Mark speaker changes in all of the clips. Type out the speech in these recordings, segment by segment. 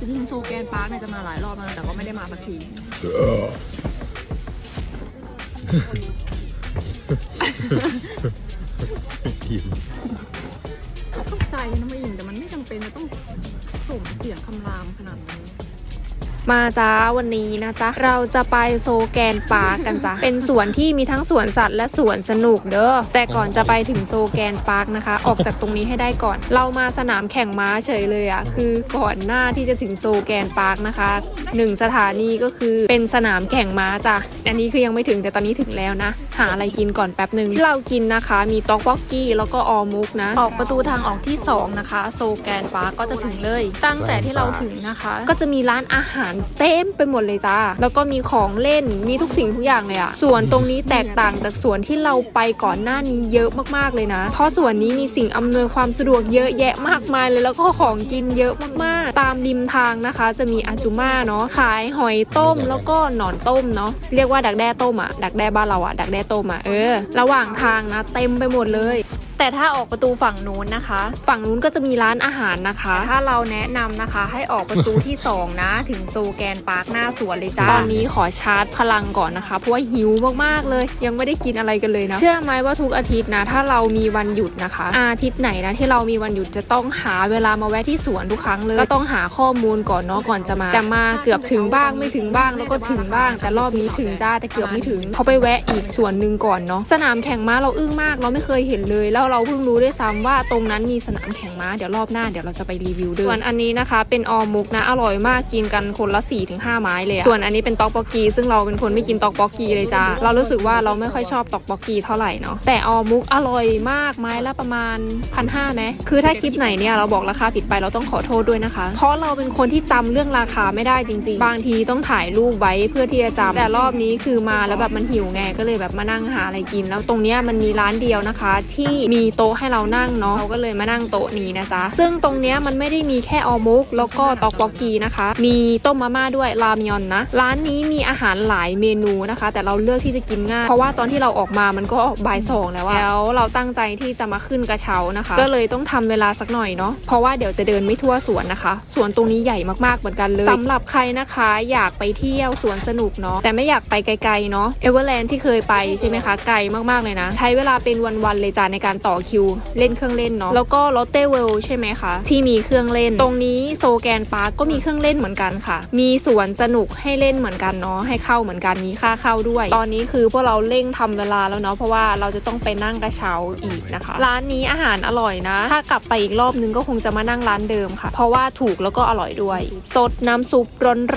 Speaker 1: จริงๆโซแกนปาร์คเนี่ยจะมาหลายรอบแล้วแต่ก็ไม่ได้มาสักที
Speaker 2: อิ่ม
Speaker 1: เข้าใจนะไม่ยิงแต่มันไม่จำเป็นจะต้องส่งเสียงคำรามขนาดนั้น
Speaker 3: มาจ้าวันนี้นะจ๊ะ เราจะไปโซแกนปาร์กกันจ้ะเป็นสวนที่มีทั้งสวนสัตว์และสวนสนุกเด้อแต่ก่อนจะไปถึงโซแกนปาร์กนะคะ ออกจากตรงนี้ให้ได้ก่อน เรามาสนามแข่งม้าเฉยเลยอะ่ะคือก่อนหน้าที่จะถึงโซแกนปาร์กนะคะหนึ่งสถานีก็คือเป็นสนามแข่งม้าจ้ะอันนี้คือยังไม่ถึงแต่ตอนนี้ถึงแล้วนะ หาอะไรกินก่อนแป๊บหนึ่งที่เรากินนะคะ มีต๊อกบ็อกกี้แล้วก็ออมุกนะ ออกประตูทางออกที่สองนะคะ โซแกนปาร์กก็จะถึงเลย ตั้งแต่ที่เราถึงนะคะ ก็จะมีร้านอาหารเต็มไปหมดเลยจ้า แล้วก็มีของเล่น มีทุกสิ่งทุกอย่างเลยอะสวนตรงนี้แตกต่างจากสวนที่เราไปก่อนหน้านี้เยอะมากๆเลยนะ เพราะสวนนี้มีสิ่งอำนวยความสะดวกเยอะแยะมากมายเลยแล้วก็ของกินเยอะมากๆ ตามริมทางนะคะ จะมีอาจุมาเนาะ ขายหอยต้มแล้วก็หนอนต้มเนาะ เรียกว่าดักแด้ต้มอะดักแด้บ้านเราอะดักแด้ต้มอะเออ ระหว่างทางนะ เต็มไปหมดเลย แต่ถ้าออกประตูฝั่งนู้นนะคะ ฝั่งนู้นก็จะมีร้านอาหารนะคะ ถ้าเราแนะนำนะคะ ให้ออกประตูที่ 2 นะ ถึงโซแกนปาร์คหน้าสวนเลยจ้าตอนนี้ขอชาร์จพลังก่อนนะคะ เพราะว่าหิวมากๆเลย ยังไม่ได้กินอะไรกันเลยนะ เชื่อไหมว่าทุกอาทิตย์นะ ถ้าเรามีวันหยุดนะคะ อาทิตย์ไหนนะที่เรามีวันหยุดจะต้องหาเวลามาแวะที่สวนทุกครั้งเลย ก็ต้องหาข้อมูลก่อนเนาะก่อนจะมา แต่มาเกือบถึงบ้างไม่ถึงบ้างแล้วก็ถึงบ้าง แต่รอบนี้ถึงจ้าแต่เกือบไม่ถึงเขาไปแวะอีกส่วนหนึ่งก่อนเนาะสนามแข่งม้าเราอึ้งมากเราไม่เคยเห็นเลยแล้วเราเพิ่งรู้ด้วยซ้ำว่าตรงนั้นมีสนามแข่งม้าเดี๋ยวรอบหน้าเดี๋ยวเราจะไปรีวิวด้วยส่วนอันนี้นะคะ เป็นออมุกนะอร่อยมากกินกันคนละ4ี่ถึงห้าไม้เลยส่วนอันนี้เป็นตอกปอกกี ซึ่งเราเป็นคนไม่กินตอกปอกกีเลยจ้าเรารู้สึกว่าเราไม่ค่อยชอบตอกปอกกีเท่าไหร่เนาะแต่ออมุกอร่อยมากไม้ละประมาณพันห้าไหมคือถ้าคลิปไหนเนี่ยเราบอกราคาผิดไปเราต้องขอโทษด้วยนะคะ เพราะเราเป็นคนที่จำเรื่องราคาไม่ได้จริง ๆ บางทีต้องถ่ายรูปไว้เพื่อที่จะจำแต่รอบนี้คือมาแล้วแบบมันหิวไงก็เลยแบบมานั่งหาอะไรกิน แล้วตรงเนี้ยมันมีร้านเดียวนะคะ ที่มีีโต๊ะให้เรานั่งเนาะเราก็เลยมานั่งโต๊ะนี้นะจ๊ะ ซึ่งตรงเนี้ยมันไม่ได้มีแค่ออมุก แล้วก็ตอกปอกกีนะคะ มีต้มมาม่าด้วยรามยอนนะ ร้านนี้มีอาหารหลายเมนูนะคะ แต่เราเลือกที่จะกินง่าย เพราะว่าตอนที่เราออกมามันก็บ่ายสองแล้วอะแล้วเราตั้งใจที่จะมาขึ้นกระเช้านะคะ ก็เลยต้องทำเวลาสักหน่อยเนาะเพราะว่าเดี๋ยวจะเดินไม่ทั่วสวนนะคะสวนตรงนี้ใหญ่มากๆเหมือนกันเลยสำหรับใครนะคะอยากไปเที่ยวสวนสนุกเนาะแต่ไม่อยากไปไกลๆเนาะเอเวอร์แลนด์ที่เคยไปใช่ไหมคะไกลมากๆเลยนะ ใช้เวลาเป็นวันๆเลยจ้าในการต่อคิวเล่นเครื่องเล่นเนาะแล้วก็ลอตเต้เวลใช่ไหมคะที่มีเครื่องเล่น ตรงนี้โซแกนปาร์กก็มีเครื่องเล่นเหมือนกันค่ะ มีสวนสนุกให้เล่นเหมือนกันเนาะให้เข้าเหมือนกันมีค่าเข้าด้วย ตอนนี้คือพวกเราเร่งทำเวลาแล้วเนาะเพราะว่าเราจะต้องไปนั่งกระเช้าอีกนะคะ ร้านนี้อาหารอร่อยนะ ถ้ากลับไปอีกรอบนึงก็คงจะมานั่งร้านเดิมค่ะ เพราะว่าถูกแล้วก็อร่อยด้วย สดน้ำซุป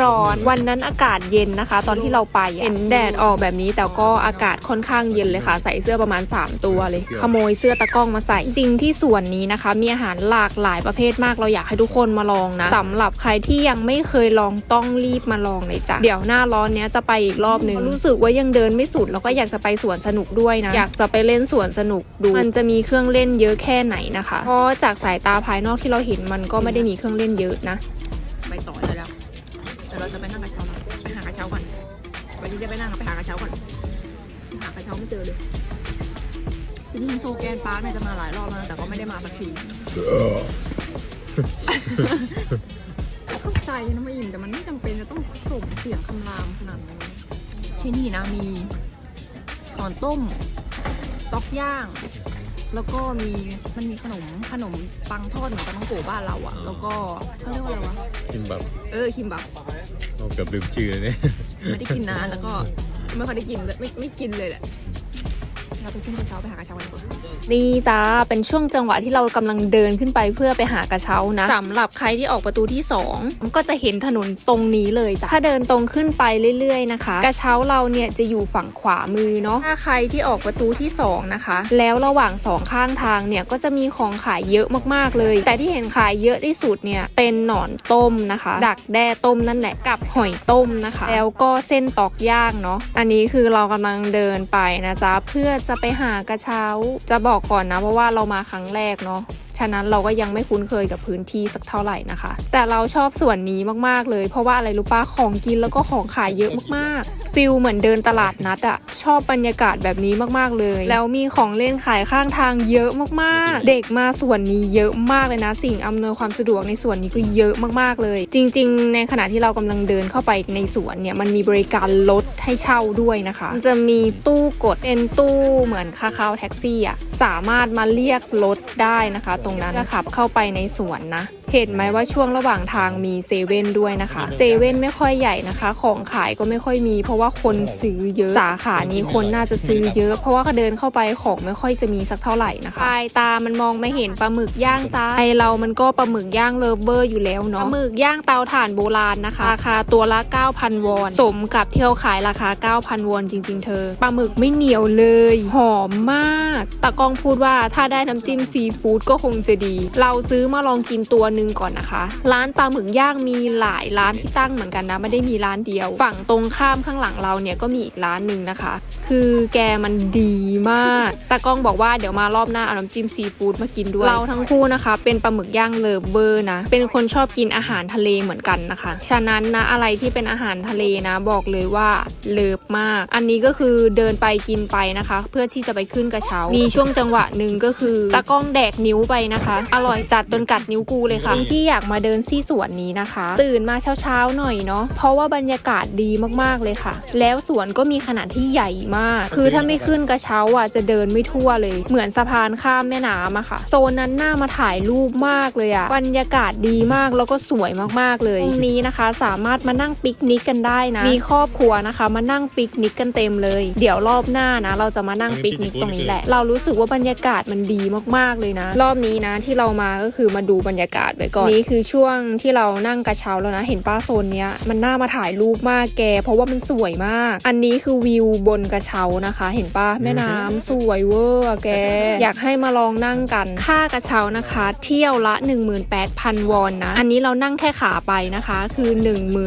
Speaker 3: ร้อนๆวันนั้นอากาศเย็นนะคะ ตอนที่เราไปอะเห็นแดดออกแบบนี้แต่ก็อากาศค่อนข้างเย็นเลยค่ะ ใส่เสื้อประมาณ 3 ตัวเลย ขโมยเสื้อตะกร้องมาใส่ จริงที่ส่วนนี้นะคะ มีอาหารหลากหลายประเภทมากเราอยากให้ทุกคนมาลองนะสำหรับใครที่ยังไม่เคยลองต้องรีบมาลองเลยจ้ะเดี๋ยวหน้าร้อนเนี้ยจะไปอีกรอบนึงรู้สึกว่ายังเดินไม่สุดแล้วก็อยากจะไปสวนสนุกด้วยนะ อยากจะไปเล่นสวนสนุกดู มันจะมีเครื่องเล่นเยอะแค่ไหนนะคะเพราะจากสายตาภายนอกที่เราเห็นมันก็ไม่ได้มีเครื่องเล่นเยอะนะ
Speaker 1: ไปต่อได้แล้วแต่เราจะไปนั่งกระเช้าแล้วไปหากระเช้าก่อนก่อนที่จะไปนั่งอะไปหากระเช้าก่อนหากระเช้าไม่เจอเลย จริงๆโซแกนปาร์คเนี่ยจะมาหลายรอบแล้วแต่ก็ไม่ได้มาสักทีเข้าใจนะไม่ยินแต่มันไม่จำเป็นจะต้องส่งเสียงคำรามขนาดนั้นที่นี่นะมีหนอนต้มต๊อกย่าง แล้วก็มีมันมีขนมขนมปังทอดเหมือนกับน้องโกบ้านเราอะแล้วก็เขาเรียกว่าอะไรวะ
Speaker 2: กินแบบ
Speaker 1: เออคิมบับ
Speaker 2: เราเกือบลืมชื่อเลยเนี่ย
Speaker 1: ไม่ได้กินนานแล้วก็ไม่ค่อยได้กินเลยไม่ไม่กินเลยแหละ เราไปขึ้นกระเช้าไปหากระเช้ากันดีกว่า
Speaker 3: นี่จ้าเป็นช่วงจังหวะที่เรากำลังเดินขึ้นไปเพื่อไปหากระเช้านะสำหรับใครที่ออกประตูที่ 2 ก็จะเห็นถนนตรงนี้เลยจ้ะถ้าเดินตรงขึ้นไปเรื่อยๆนะคะ กระเช้าเราเนี่ยจะอยู่ฝั่งขวามือเนาะถ้าใครที่ออกประตูที่ 2 นะคะ แล้วระหว่างสองข้างทางเนี่ยก็จะมีของขายเยอะมากๆเลย แต่ที่เห็นขายเยอะที่สุดเนี่ยเป็นหนอนต้มนะคะ ดักแด้ต้มนั่นแหละกับหอยต้มนะคะ แล้วก็เส้นตอกย่างเนาะอันนี้คือเรากำลังเดินไปนะจ๊ะเพื่อจะะไปหากระเช้า จะบอกก่อนนะเพราะว่าเรามาครั้งแรกเนาะฉะนั้นเราก็ยังไม่คุ้นเคยกับพื้นที่สักเท่าไหร่นะคะ แต่เราชอบส่วนนี้มากๆเลย เพราะว่าอะไรรู้ปะของกินแล้วก็ของขายเยอะมากๆฟิลเหมือนเดินตลาดนัดอะชอบบรรยากาศแบบนี้มากๆเลย แล้วมีของเล่นขายข้างทางเยอะมากๆ เด็กมาส่วนนี้เยอะมากเลยนะ สิ่งอำนวยความสะดวกในส่วนนี้ก็เยอะมากๆเลย จริง ๆ ในขณะที่เรากำลังเดินเข้าไปในสวนเนี่ยมันมีบริการลดให้เช่าด้วยนะคะ จะมีตู้กดเป็นตู้เหมือนคาคาวแท็กซี่อะสามารถมาเรียกรถได้นะคะ ตรงนั้นก็ขับเข้าไปในสวนนะ เห็นไหมว่าช่วงระหว่างทางมีเซเว่นด้วยนะคะเซเว่นไม่ค่อยใหญ่นะคะ ของขายก็ไม่ค่อยมี เพราะว่าคนซื้อเยอะสาขานี้คนน่าจะซื้อเยอะ เพราะว่าเดินเข้าไปของไม่ค่อยจะมีสักเท่าไหร่นะคะปลายตามันมองไม่เห็นปลาหมึกย่างจ้าไอเรามันก็ปลาหมึกย่างเลิฟเวอร์อยู่แล้วเนาะปลาหมึกย่างเตาถ่านโบราณนะคะราคาตัวละ 9,000 วอน สมกับเที่ยวขายราคา 9,000 วอนจริง ๆ เธอปลาหมึกไม่เหนียวเลยหอมมากตากล้องพูดว่าถ้าได้น้ำจิ้มซีฟู้ดก็คงจะดี เราซื้อมาลองกินตัวหนึ่งก่อนนะคะ ร้านปลาหมึกย่างมีหลายร้านที่ตั้งเหมือนกันนะ ไม่ได้มีร้านเดียว ฝั่งตรงข้ามข้างหลังเราเนี่ยก็มีอีกร้านหนึ่งนะคะ คือแกมันดีมากตากล้องบอกว่าเดี๋ยวมารอบหน้าเอาน้ำจิ้มซีฟู้ดมากินด้วยเราทั้งคู่นะคะ เป็นปลาหมึกย่างเลิฟเวอร์นะ เป็นคนชอบกินอาหารทะเลเหมือนกันนะคะ ฉะนั้นนะอะไรที่เป็นอาหารทะเลนะ บอกเลยว่าเลิฟมาก อันนี้ก็คือเดินไปกินไปนะคะ เพื่อที่จะไปขึ้นกระเช้า มีช่วงจังหวะหนึ่งก็คือตากล้องแดกนิ้วไปนะคะ อร่อยจัดจนกัดนิ้วกูเลยค่ะที่อยากมาเดินซี่สวนนี้นะคะ ตื่นมาเช้าๆหน่อยเนาะเพราะว่าบรรยากาศดีมากๆเลยค่ะ แล้วสวนก็มีขนาดที่ใหญ่มาก คือถ้าไม่ขึ้นกระเช้าอะจะเดินไม่ทั่วเลย เหมือนสะพานข้ามแม่น้ำอะค่ะ โซนนั้นน่ามาถ่ายรูปมากเลยอะบรรยากาศดีมากแล้วก็สวยมากๆเลยตรงนี้นะคะ สามารถมานั่งปิกนิกกันได้นะ มีครอบครัวนะคะ มานั่งปิกนิกกันเต็มเลย เดี๋ยวรอบหน้านะ เราจะมานั่งปิกนิกตรงนี้แหละ เรารู้สึกว่าบรรยากาศมันดีมากๆเลยนะ รอบนี้นะที่เรามาก็คือมาดูบรรยากาศไว้ก่อน นี่คือช่วงที่เรานั่งกระเช้าแล้วนะ เห็นป้าโซนเนี้ยมันน่ามาถ่ายรูปมากแก เพราะว่ามันสวยมาก อันนี้คือวิวบนกระเช้านะคะ เห็นป้าแม่น้ำสวยเวอร์อะแก อยากให้มาลองนั่งกัน ค่ากระเช้านะคะ เที่ยวละ 18,000 วอนนะ อันนี้เรานั่งแค่ขาไปนะคะ คือ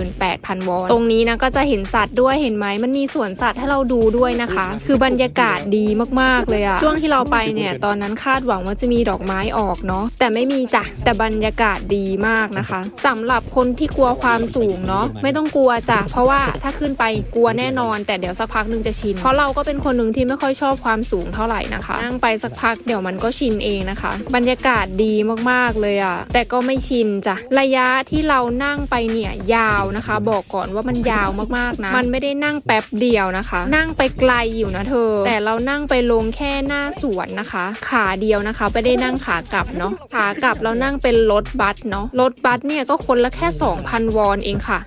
Speaker 3: 18,000 วอน ตรงนี้นะก็จะเห็นสัตว์ด้วยเห็นไหมมันมีสวนสัตว์ให้เราดูด้วยนะคะ คือบรรยากาศดีมากๆเลยอะช่วงที่เราไปเนี่ยตอนนั้นคาดหวังว่าจะมีดอกไม้ออกเนาะแต่ไม่มีจ้ะแต่บรรยากาศดีมากนะคะสำหรับคนที่กลัวความสูงเนาะไม่ต้องกลัวจ้ะเพราะว่าถ้าขึ้นไปกลัวแน่นอน แต่เดี๋ยวสักพักหนึงจะชิน เพราะเราก็เป็นคนหนึ่งที่ไม่ค่อยชอบความสูงเท่าไหร่นะคะ นั่งไปสักพักเดี๋ยวมันก็ชินเองนะคะ บรรยากาศดีมากๆเลยอะแต่ก็ไม่ชินจ้ะระยะที่เรานั่งไปเนี่ยยาวนะคะ บอกก่อนว่ามันยาวมากๆนะมันไม่ได้นั่งแป๊บเดียวนะคะ นั่งไปไกลอยู่นะเธอ แต่เรานั่งไปลงแค่หน้าสวนนะคะ ขาเดียวนะคะไม่ได้นั่งขากลับเนาะขากลับเรานั่งเป็นรถบัสเนาะรถบัสเนี่ยก็คนละแค่ 2,000 วอนเองค่ะ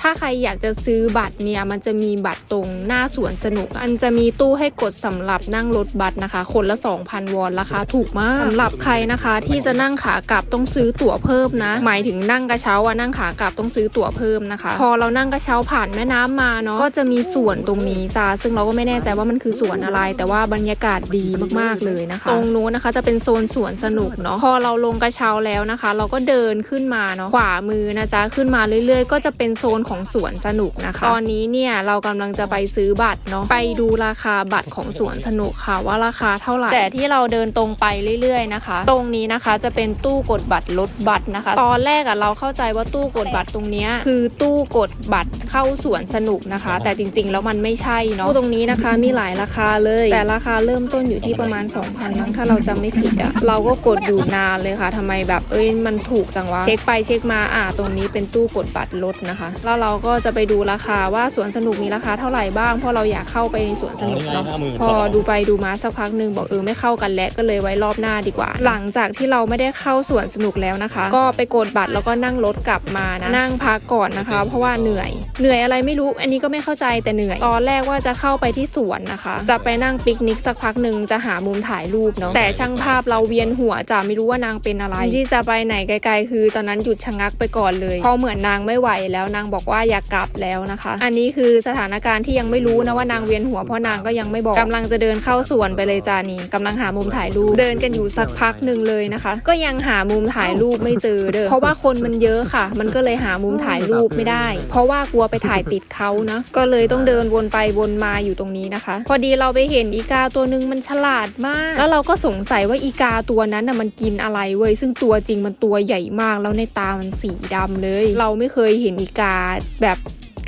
Speaker 3: ถ้าใครอยากจะซื้อบัตรเนี่ยมันจะมีบัตรตรงหน้าสวนสนุก อันจะมีตู้ให้กดสำหรับนั่งรถบัสนะคะ คนละ 2,000 วอนราคาถูกมากสำหรับใครนะคะ ที่จะนั่งขากลับต้องซื้อตั๋วเพิ่มนะ หมายถึงนั่งกระเช้าอะนั่งขากลับต้องซื้อตั๋วเพิ่มนะคะ พอเรานั่งกระเช้าผ่านแม่น้ำมาเนาะก็จะมีสวนตรงนี้จ้าซึ่งเราก็ไม่แน่ใจว่ามันคือสวนอะไร แต่ว่าบรรยากาศดีมากๆเลยนะคะ ตรงนู้นนะคะจะเป็นโซนสวนสนุกเนาะพอเราลงกระเช้าแล้วนะคะ เราก็เดินขึ้นมาเนาะขวามือนะจ๊ะขึ้นมาเรื่อย ๆ ก็จะเป็นโซนของสวนสนุกนะคะ ตอนนี้เนี่ยเรากำลังจะไปซื้อบัตรเนาะไปดูราคาบัตรของสวนสนุกค่ะว่าราคาเท่าไหร่แต่ที่เราเดินตรงไปเรื่อยๆนะคะ ตรงนี้นะคะจะเป็นตู้กดบัตรลดบัตรนะคะ ตอนแรกอะเราเข้าใจว่าตู้กดบัตรตรงเนี้ยคือตู้กดบัตรเข้าสวนสนุกนะคะ แต่จริงๆแล้วมันไม่ใช่เนาะตู้ตรงนี้นะคะมีหลายราคาเลย แต่ราคาเริ่มต้นอยู่ที่ประมาณ 2,000มั้งถ้าเราจำไม่ผิดอะเราก็กดอยู่นานเลยค่ะทำไมแบบเอ้ยมันถูกจังวะเช็คไปเช็คมาอ่าตรงนี้เป็นตู้กดบัตรลดนะคะแล้วเราก็จะไปดูราคาว่าสวนสนุกมีราคาเท่าไหร่บ้างเพราะเราอยากเข้าไปในสวนสนุกเนาะพอดูไปดูมาสักพักหนึ่งบอกเออไม่เข้ากันแล้วก็เลยไว้รอบหน้าดีกว่า หลังจากที่เราไม่ได้เข้าสวนสนุกแล้วนะคะ ก็ไปกดบัตรแล้วก็นั่งรถกลับมานะนั่งพักก่อนนะคะ เพราะว่าเหนื่อย เหนื่อยอะไรไม่รู้อันนี้ก็ไม่เข้าใจแต่เหนื่อย ตอนแรกว่าจะเข้าไปที่สวนนะคะ จะไปนั่งปิกนิกสักพักหนึ่งจะหามุมถ่ายรูปเนาะแต่ช่างภาพเราเวียนหัวจะไม่รู้ว่านางเป็นอะไร ที่จะไปไหนไกล ๆ คือ ตอนนั้นหยุดชะงักไปก่อนเลยเพราะเหมือนนางไม่ไหวแล้วนางบอกว่าอยากกลับแล้วนะคะ อันนี้คือสถานการณ์ที่ยังไม่รู้นะว่านางเวียนหัวเพราะนางก็ยังไม่บอกกำลังจะเดินเข้าสวนไปเลยจานี่กำลังหามุมถ่ายรูปเดินกันอยู่สักพักหนึ่งเลยนะคะ ก็ยังหามุมถ่ายรูปไม่เจอเด้อเพราะว่าคนมันเยอะค่ะ มันก็เลยหามุมถ่ายรูปไม่ได้ เพราะว่ากลัวไปถ่ายติดเขานะก็เลยต้องเดินวนไปวนมาอยู่ตรงนี้นะคะ พอดีเราไปเห็นอีกาตัวหนึ่งมันฉลาดมาก แล้วเราก็สงสัยว่าอีกาตัวนั้นน่ะมันกินอะไรเว้ยซึ่งตัวจริงมันตัวใหญ่มากแล้วในตามันสีดำเลย เราไม่เคยเห็นอีกาแบบ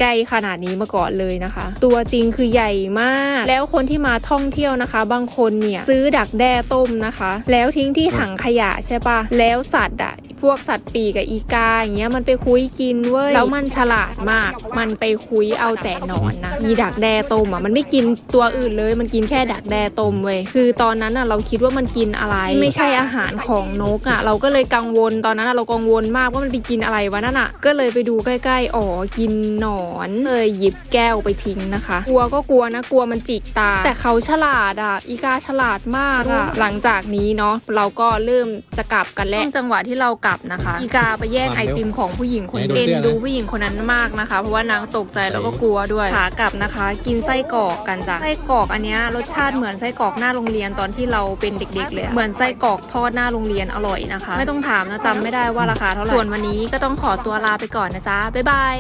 Speaker 3: ไกลขนาดนี้มาก่อนเลยนะคะ ตัวจริงคือใหญ่มาก แล้วคนที่มาท่องเที่ยวนะคะ บางคนเนี่ยซื้อดักแด้ต้มนะคะ แล้วทิ้งที่ถังขยะใช่ปะแล้วสัตว์อะ วกสัตว์ปีกกับอีกาอย่างเงี้ยมันไปคุยกินเว้ยแล้วมันฉลาดมาก มันไปคุยเอาแต่หนอนนะอีดักแด้ต้มอะมันไม่กินตัวอื่นเลย มันกินแค่ดักแด้ต้มเว้ยคือตอนนั้นอะเราคิดว่ามันกินอะไรไม่ใช่อาหารของนกอะเราก็เลยกังวลตอนนั้นอะเรากังวลมากว่ามันไปกินอะไรวะนั่นอะก็เลยไปดูใกล้ๆอ๋อกินหนอนเลยหยิบแก้วไปทิ้งนะคะ กลัวก็กลัวนะกลัวมันจิกตา แต่เขาฉลาดอะอีกาฉลาดมากอะหลังจากนี้เนาะเราก็เริ่มจะกลับกันแล้วจังหวะที่เรากลับนะคะ อีกาไปแย่งไอติมของผู้หญิงคนเอ็นดูผู้หญิงคนนั้นมากนะคะ เพราะว่านางตกใจแล้วก็กลัวด้วยขากลับนะคะ กินไส้กรอกกันจ้ะไส้กรอกอันเนี้ยรสชาติเหมือนไส้กรอกหน้าโรงเรียนตอนที่เราเป็นเด็ก ๆ เลยอะเหมือนไส้กรอกทอดหน้าโรงเรียนอร่อยนะคะ ไม่ต้องถามนะจำไม่ได้ว่าราคาเท่าไหร่ส่วนวันนี้ก็ต้องขอตัวลาไปก่อนนะจ๊ะบ๊ายบาย